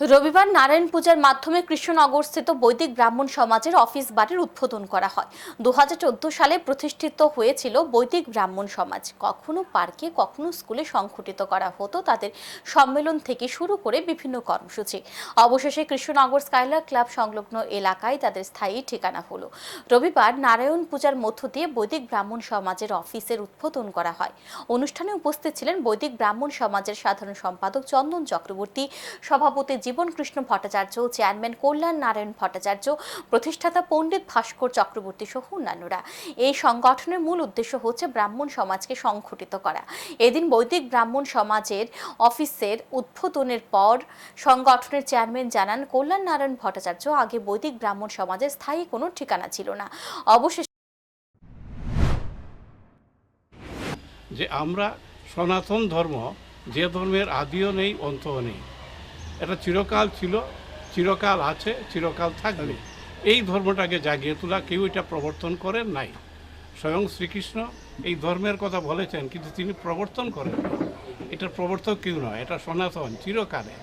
রবিবার নারায়ণ পূজার মাধ্যমে কৃষ্ণনগরস্থিত বৈদিক ব্রাহ্মণ সমাজের অফিস বাড়ির উদ্বোধন করা হয়। দু হাজার চোদ্দ সালে প্রতিষ্ঠিত হয়েছিল বৈদিক ব্রাহ্মণ সমাজ। কখনো পার্কে, কখনো স্কুলে সংঘটিত করা হতো তাদের সম্মেলন থেকে শুরু করে বিভিন্ন কর্মসূচি। অবশেষে কৃষ্ণনগর স্কাইলার ক্লাব সংলগ্ন এলাকায় তাদের স্থায়ী ঠিকানা হলো। রবিবার নারায়ণ পূজার মধ্য দিয়ে বৈদিক ব্রাহ্মণ সমাজের অফিসের উদ্বোধন করা হয়। অনুষ্ঠানে উপস্থিত ছিলেন বৈদিক ব্রাহ্মণ সমাজের সাধারণ সম্পাদক চন্দন চক্রবর্তী, সভাপতি জীবন কৃষ্ণ ভট্টাচার্য, চেয়ারম্যান কল্যাণ নারায়ণ ভট্টাচার্য, প্রতিষ্ঠাতা পণ্ডিত ভাস্কর চক্রবর্তী সহ অন্যান্যরা। এই সংগঠনের মূল উদ্দেশ্য হচ্ছে ব্রাহ্মণ সমাজকে সংগঠিত করা। এদিন বৈদিক ব্রাহ্মণ সমাজের অফিসের উদ্বোধনের পর সংগঠনের চেয়ারম্যান জানান, কল্যাণ নারায়ণ ভট্টাচার্য আগে বৈদিক ব্রাহ্মণ সমাজের স্থায়ী কোনো ঠিকানা ছিল না। অবশেষে যে আমরা সনাতন ধর্ম, যে ধর্মের আদিও নেই, অন্তও নেই। এটা চিরকাল ছিল, চিরকাল আছে, চিরকাল থাকবে। এই ধর্মটাকে জাগিয়ে তোলা, কেউ এটা প্রবর্তন করেন নাই। স্বয়ং শ্রীকৃষ্ণ এই ধর্মের কথা বলেছেন, কিন্তু তিনি প্রবর্তন করেন এটা প্রবর্তক কেউ নয়, এটা সনাতন, চিরকালে।